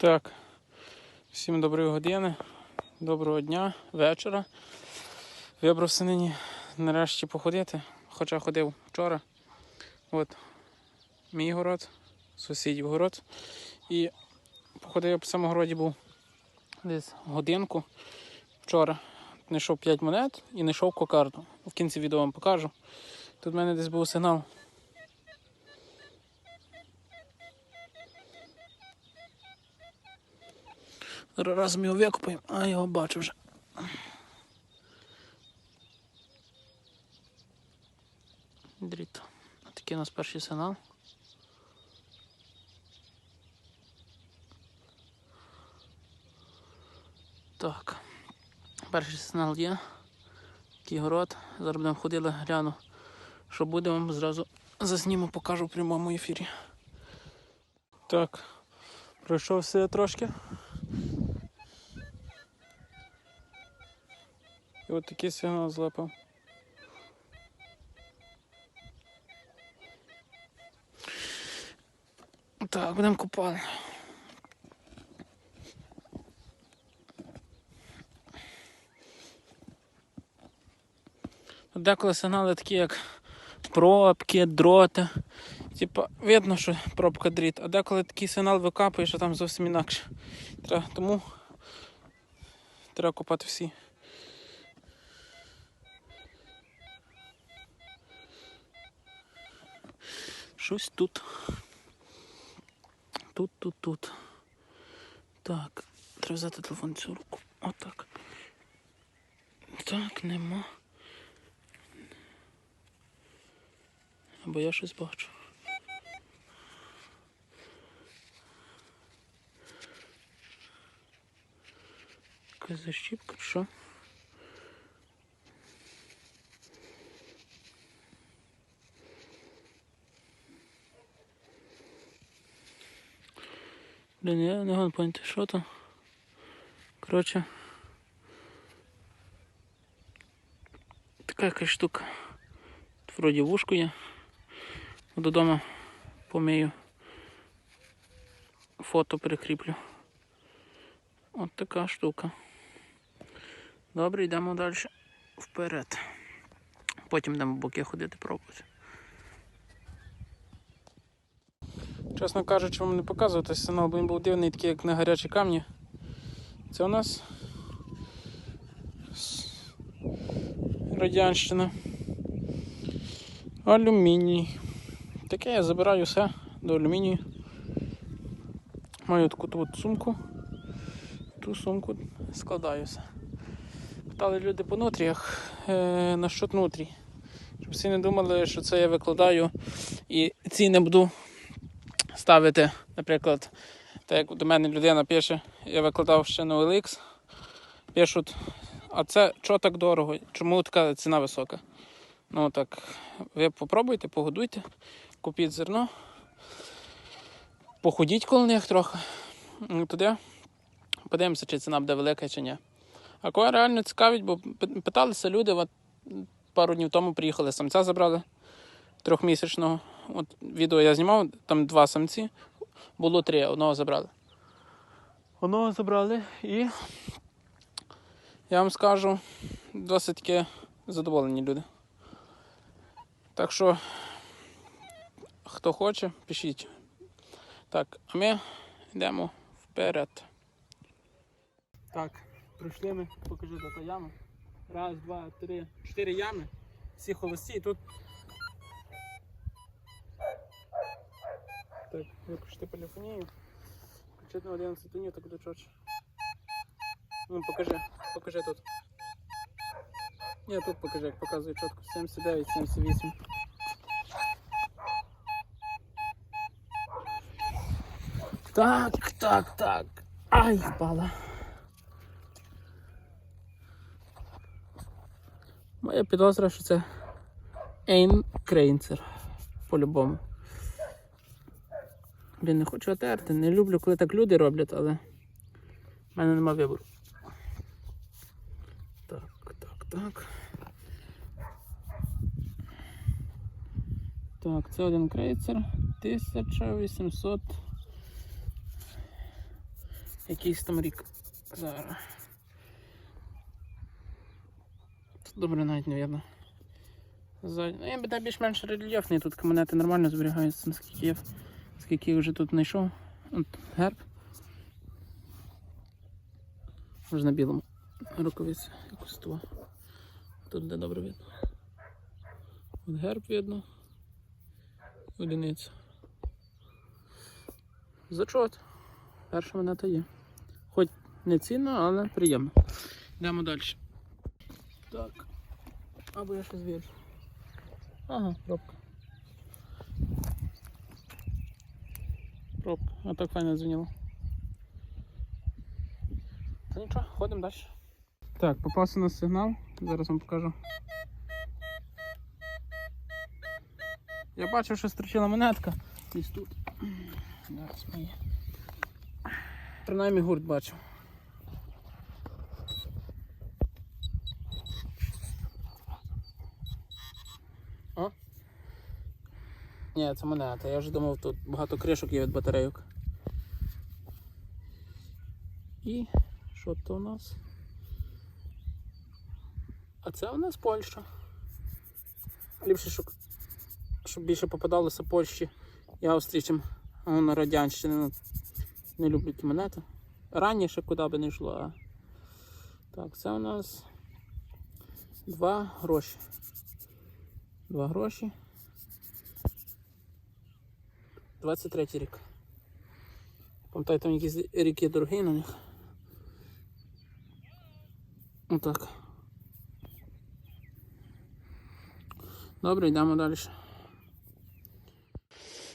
Так, всім доброї години, доброго дня, вечора. Вибрався нині нарешті походити, хоча ходив вчора. От мій город, сусідів город. І походив я по цьому городі був десь годинку вчора. Знайшов 5 монет і знайшов кокарду. В кінці відео вам покажу. Тут в мене десь був сигнал. Разом його викопаємо, а його бачу вже. Дріт. Такий у нас перший сигнал. Так. Перший сигнал є. Такий город. Зараз будемо ходили, гляну, що буде, вам зразу засніму, покажу в прямому ефірі. Так, пройшовся трошки. І от такий сигнал злапав. Так, будемо купати. Деколи сигнали такі, як пробки, дроти. Типа, видно, що пробка дріт, а деколи такий сигнал викапує, що там зовсім інакше. Треба, тому треба купати всі. Щось тут. Тут, тут, тут. Так, треба взяти телефон цю руку. Отак. Так, нема. Або я щось бачу. Якась защіпка, що? Блін, я не можу поняти, що там. Коротше. Така якась штука. Тут вроді вушку є. Додому помию. Фото прикріплю. От така штука. Добре, йдемо далі вперед. Потім йдемо в боки ходити пробувати. Чесно кажучи, вам не показувати сигнал, бо він був дивний, такий, як на гарячі камні. Це у нас Радянщина. Алюміній. Таке я забираю все до алюмінію. Маю таку от сумку. Ту сумку складаю все. Питали люди по нутріях е, на що нутрій. Щоб всі не думали, що це я викладаю і ці не буду ставити, наприклад, так як до мене людина пише, я викладав ще на OLX, пишуть, а це що так дорого? Чому така ціна висока? Ну так, ви попробуйте, погодуйте, купіть зерно, походіть коло них трохи. Ну, Туди подивимося, чи ціна буде велика чи ні. А кого реально цікавить, бо питалися люди, от пару днів тому приїхали, самця забрали трьохмісячного. От відео я знімав, там два самці, було три, одного забрали. Одного забрали і я вам скажу, досить таки задоволені люди. Так що, хто хоче, пишіть. Так, а ми йдемо вперед. Так, пройшли ми, покажи та яму. Раз, два, три, чотири ями. Всі холості. І тут. Так, виключити поліфонію. Включити на 11 тонів, так буде чорч. Ну, покажи, покажи тут. Ні, тут покажи, як показує чітко. 79, 78. Так, так, так. Ай, впала. Моя підозра, що це Ейн Крейнцер. По-любому. Блін, не хочу отерти. Не люблю, коли так люди роблять, але в мене нема вибору. Так, так, так. Так, це один крейцер. 1800. Якийсь там рік. Зараз. Добре навіть не видно. Ззаді. Ну, я би більш-менш рельєфний, тут монети нормально зберігаються, наскільки я, скільки вже тут знайшов. От герб. Може на білому рукавиці якось того. Тут де добре видно. От герб видно. Одиниця. Зачот. Перша монета є. Хоч не цінно, але приємно. Йдемо далі. Так. Або я щось вірю. Ага, пробка. Пробка. А так файно дзвонило. Та нічого, ходимо далі. Так, попався на сигнал. Зараз вам покажу. Я бачив, що стрічила монетка. Десь тут. Зараз мої. Принаймні гурт бачив. Ні, це монета. Я вже думав, тут багато кришок є від батарейок. І що то у нас? А це у нас Польща. Ліпше, щоб, щоб більше попадалося Польщі і Австрії, чим на Радянщини. Ну, Не люблю ті монети. Раніше куди би не йшло, а. Так, це у нас два гроші. Два гроші. 23 рік. Пам'ятаю, там якісь ріки дорогі на них. Отак. Добре, йдемо далі.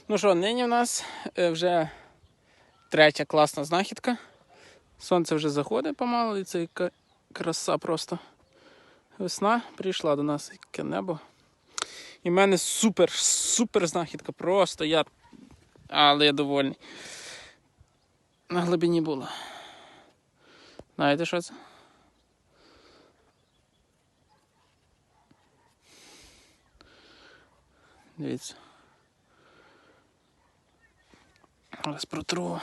Ну що, нині в нас е, вже третя класна знахідка. Сонце вже заходить помалу, і це краса просто. Весна прийшла до нас, яке небо. І в мене супер, супер знахідка. Просто я. Але я довольний. На глибині було. Знаєте, що це? Дивіться. Зараз протру.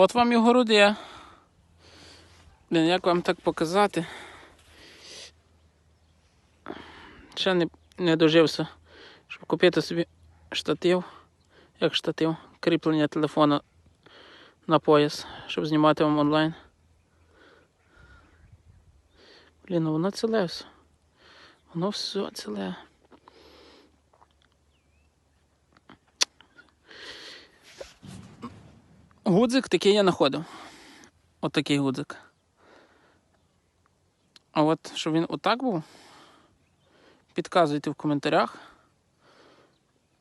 От вам його руде. Блін, як вам так показати? Ще не, не дожився, щоб купити собі штатив, як штатив, кріплення телефона на пояс, щоб знімати вам онлайн. Блін, ну воно ціле все. Воно все ціле. Гудзик такий я знаходив. От такий гудзик. А от щоб він отак був, підказуйте в коментарях.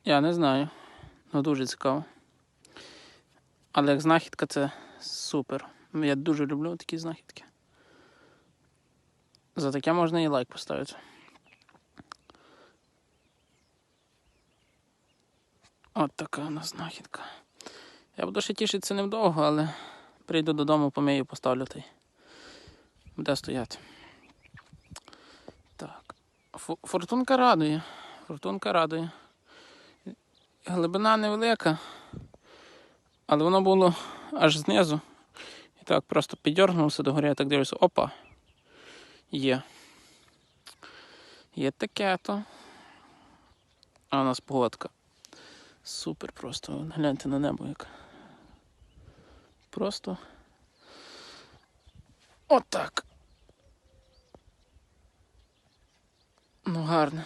Я не знаю. Ну дуже цікаво. Але як знахідка це супер. Я дуже люблю такі знахідки. За таке можна і лайк поставити. От така у нас знахідка. Я буду ще тішитися невдовго, але прийду додому, помию, поставлю та й буде стояти. Так. Фортунка радує. Фортунка радує. Глибина невелика, але воно було аж знизу. І так просто піддергнувся до гори, я так дивлюся, опа. Є. Є таке то. А у нас погодка. Супер просто. Гляньте на небо як. Просто. Отак. Ну, гарно.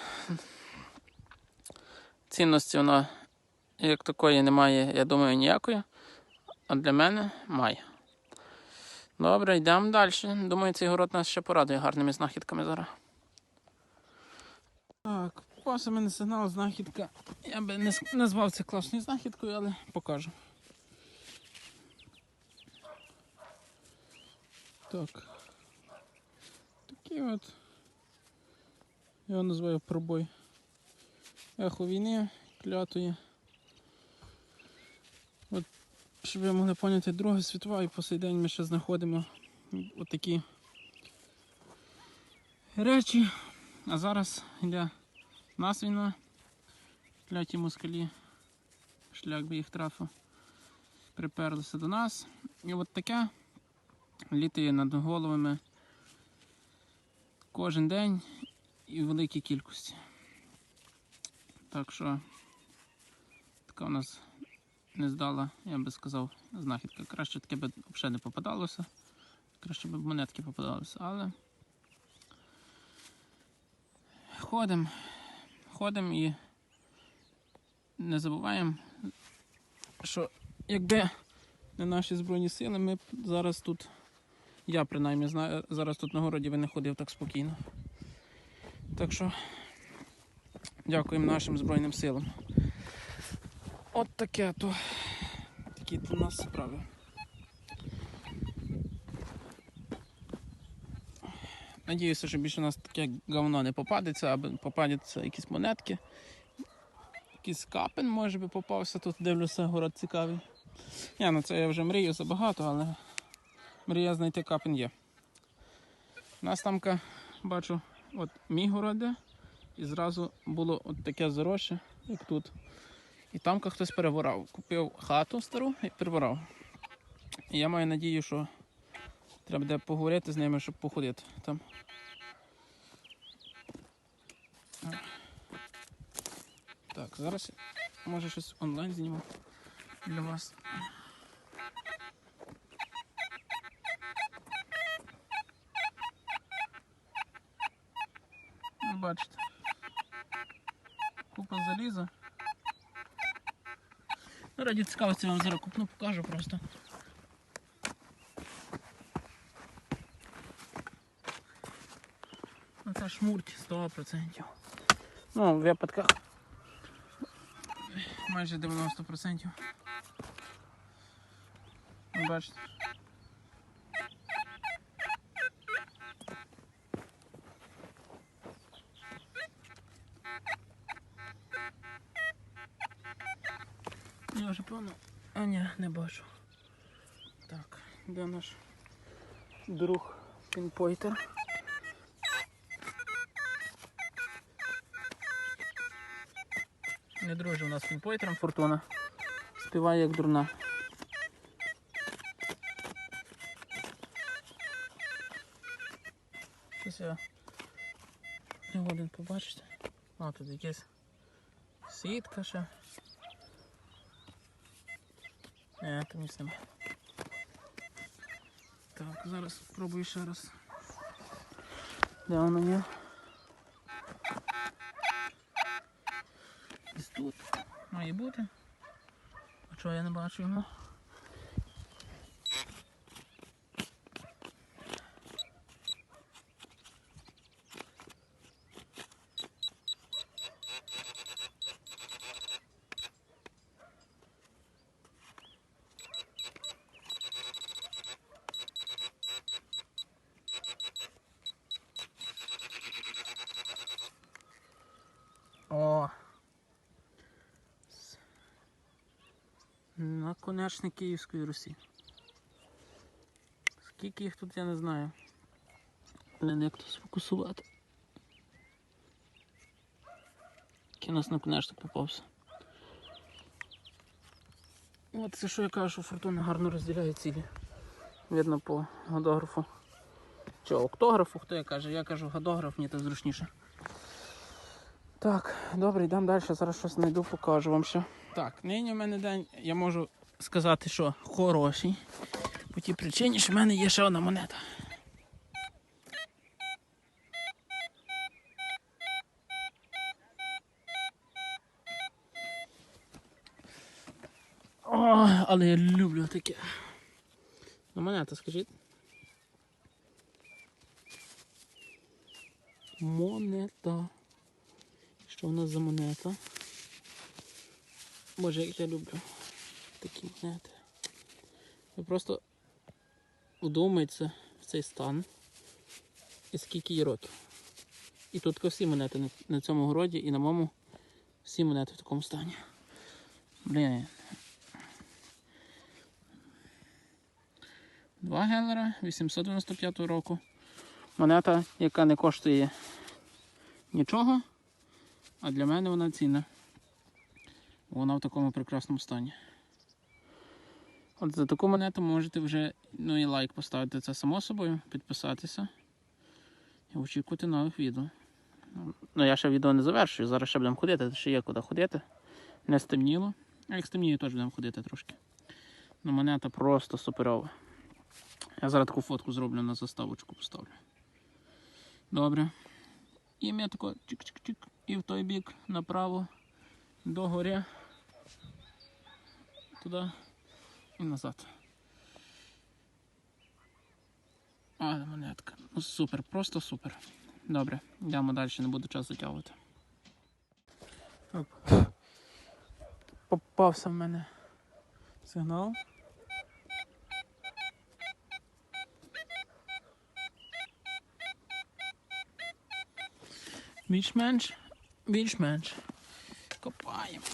Цінності воно як такої немає, я думаю, ніякої. А для мене має. Добре, йдемо далі. Думаю, цей город нас ще порадує гарними знахідками зараз. Так, попався мене сигнал, знахідка. Я би не назвав це класною знахідкою, але покажу. Так. Такий от. Я його називаю пробой. Ехо війни клятої. От щоб ви могли поняти, Друга світова і по сей день ми ще знаходимо отакі речі. А зараз йде нас війна, кляті москалі, шлях би їх трафив, приперлися до нас. І от таке літає над головами кожен день і в великій кількості. Так що така у нас не здала, я би сказав, знахідка. Краще таке б взагалі не попадалося. Краще б монетки попадалися, але ходимо, ходимо і не забуваємо, що якби не наші Збройні сили, ми зараз тут, я принаймні знаю, зараз тут на городі би не ходив так спокійно. Так що дякуємо нашим Збройним силам. От таке то. Такі у нас справи. Надіюся, що більше у нас таке говно не попадеться, або попадуться якісь монетки. Якийсь капен може би попався, тут дивлюся, город цікавий. Я на це я вже мрію забагато, але мрія знайти капен є. У нас тамка, бачу, от мій город і зразу було от таке заросше, як тут. І тамка хтось переворав. Купив хату стару і переворав. І я маю надію, що треба буде поговорити з ними, щоб походити там. Так, зараз може щось онлайн зніму для вас. Ну, Бачите. Купа заліза. Ну, Раді цікавості вам зараз купну, покажу просто. Ну це шмурть 100%. Ну, в випадках майже 90%. Ви бачите. Я вже певно. А ні, не бачу. Так, де наш друг пінпойтер? Не друже у нас з пінпойтером фортуна. Співає як дурна. Щось я не годен побачити. А, тут якась сітка ще. Не, там ніч нема. Так, зараз спробую ще раз. Де у є? Десь тут має бути. А чого я не бачу його? О! Наконечник Київської Русі. Скільки їх тут я не знаю. Не як то сфокусувати. Який у нас наконечник попався. От це що я кажу, що фортуна гарно розділяє цілі. Видно по годографу. Чи октографу, хто я каже? Я кажу годограф, мені так зручніше. Так, добре, йдемо далі. Зараз щось знайду, покажу вам ще. Так, нині в мене день, я можу сказати, що хороший. По тій причині, що в мене є ще одна монета. О, але я люблю таке. Ну, монета, скажіть. Монета. Що у нас за монета? Боже, як я люблю такі монети. Ви просто вдумайтеся в цей стан і скільки є років. І тут всі монети на цьому городі і на моєму всі монети в такому стані. Блін. Два гелера 895 року. Монета, яка не коштує нічого, а для мене вона цінна. Вона в такому прекрасному стані. От за таку монету можете вже ну і лайк поставити це само собою, підписатися і очікувати нових відео. Ну я ще відео не завершую, зараз ще будемо ходити, ще є куди ходити. Не стемніло. А як стемніє, теж будемо ходити трошки. Ну монета просто суперова. Я зараз таку фотку зроблю на заставочку поставлю. Добре. І ми тако чик-чик-чик. І в той бік направо до горя. Туди і назад. А, монетка. Ну супер, просто супер. Добре, йдемо далі, не буду час затягувати. Оп. Попався в мене сигнал. Більш-менш, більш-менш. Копаємо.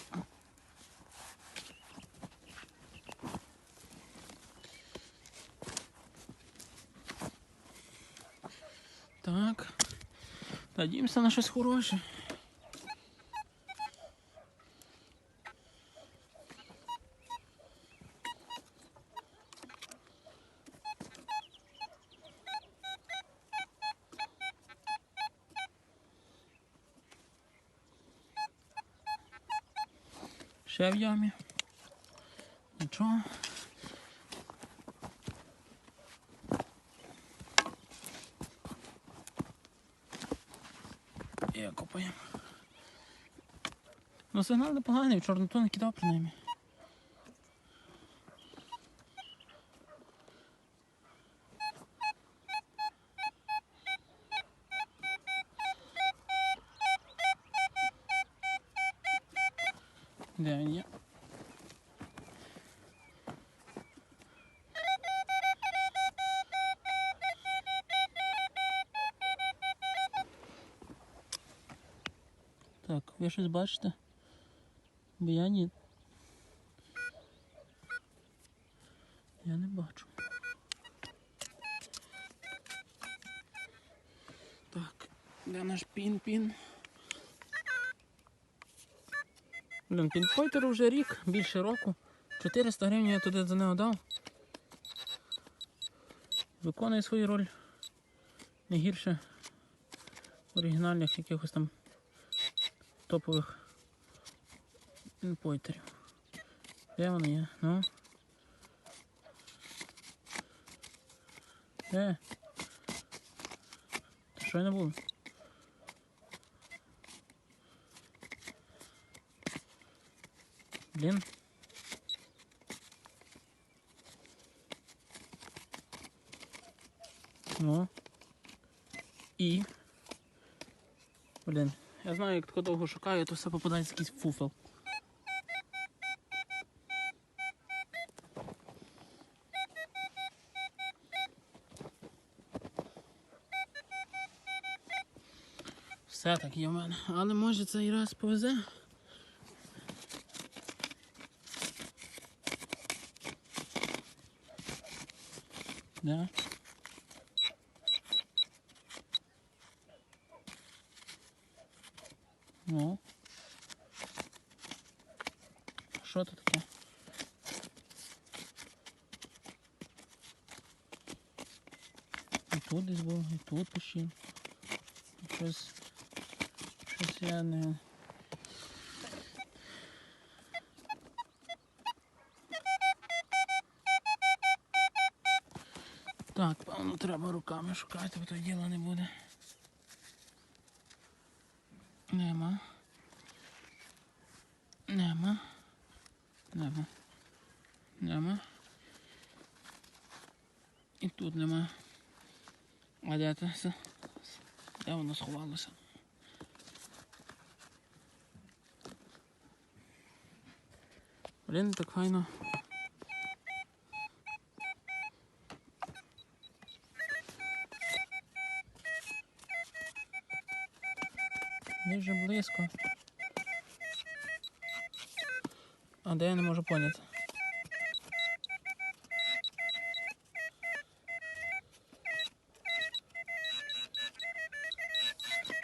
Так. Надіємося на щось хороше. Ще в ямі. Нічого. І копаємо. Ну сигнал непоганий, чорноту не кидав принаймні. Щось бачите? Бо я ні. Я не бачу. Так, де наш пін-пін? Блін, пінпойтеру вже рік, більше року. 400 гривень я туди за нього дав. Виконує свою роль не гірше оригінальних якихось там топових пінпойтерів. Де вони є? Ну. Де? Що не було? Блін. Ну. І. Блін. Я знаю, як тако довго шукаю, то все попадається якийсь фуфел. Все так є в мене. Але може цей раз повезе. Да. Так, певно, треба руками шукати, бо то діла не буде. Нема. Нема. Нема. Нема. І тут нема. А де це? все? Де воно сховалося? Блін, так файно. Вони вже близько. А де я не можу поняти?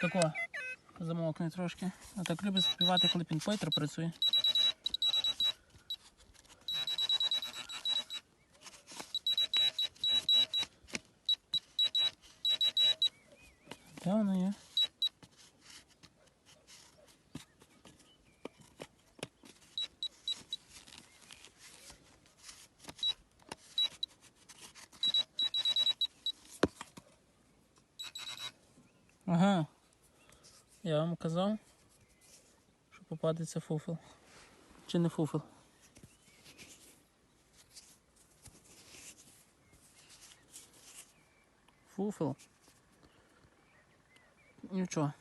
Тако, замовкни трошки. А так любить співати, коли пінпойтер працює. Що фуфел. Чи не фуфел? Фуфел. Нічого.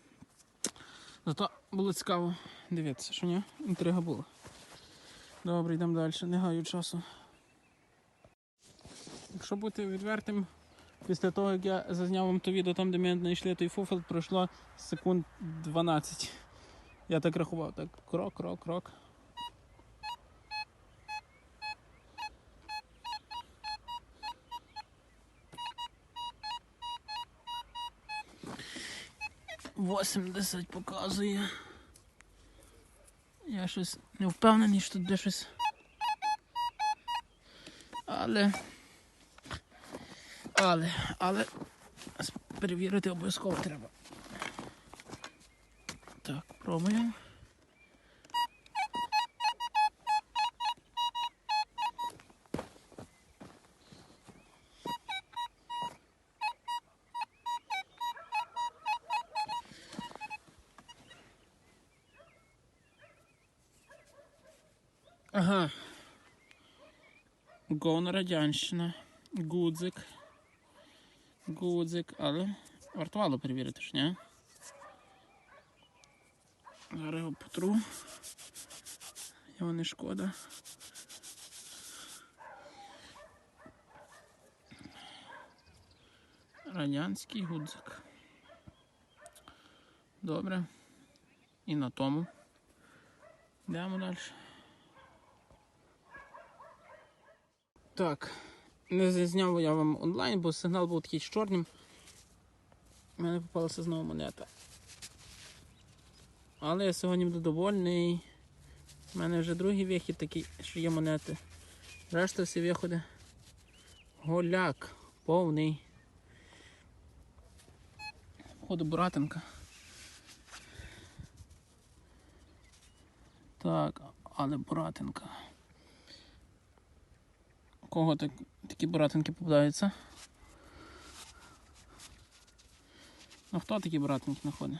Зато було цікаво дивитися, що ні? Інтрига була. Добре, йдемо далі, не гаю часу. Якщо бути відвертим, після того, як я зазняв вам то відео там, де ми знайшли той фуфел, пройшло секунд 12. Я так рахував, так крок, крок, крок. Восемьдесят показує. Я щось не впевнений, що тут де щось. Але. Але, але перевірити обов'язково треба. Пробуємо. Ага. Гон Радянщина. Гудзик. Гудзик, але вартувало перевірити ж, ні? Зараз його не шкода. Радянський гудзик. Добре. І на тому. Йдемо далі. Так. Не зазняв я вам онлайн, бо сигнал був такий чорним. У мене попалася знову монета. Але я сьогодні буду довольний. У мене вже другий вихід такий, що є монети. Решта всі виходи. Голяк повний. Походу буратинка. Так, але буратинка. Кого так, такі буратинки попадаються? Ну хто такі буратинки знаходить?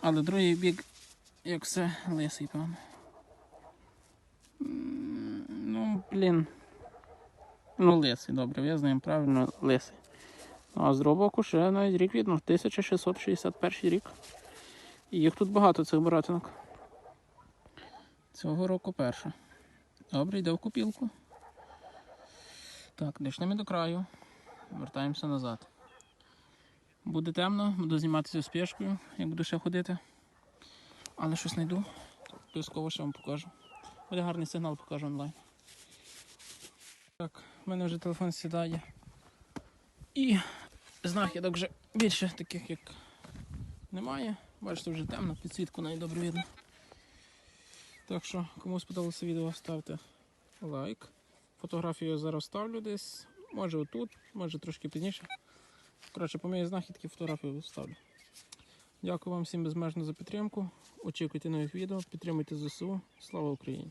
Але другий бік, як все, лисий, певно. Ну, блін. Ну, лисий, добре, визнаємо правильно, лисий. Ну, А з боку ще навіть рік видно, 1661 рік. І їх тут багато цих буратинок. Цього року перша. Добре, йде в купілку. Так, дійшли ми до краю. Вертаємося назад. Буде темно, буду зніматися з пішкою, як буду ще ходити. Але щось знайду. Обов'язково ще вам покажу. Буде гарний сигнал, покажу онлайн. Так, в мене вже телефон сідає. І знахідок вже більше таких, як немає. Бачите, вже темно, підсвітку навіть добре видно. Так що, кому сподобалося відео, ставте лайк. Фотографію я зараз ставлю десь. Може отут, може трошки пізніше. Коротше, по моїй знахідки фотографію виставлю. Дякую вам всім безмежно за підтримку. Очікуйте нових відео, підтримуйте ЗСУ. Слава Україні!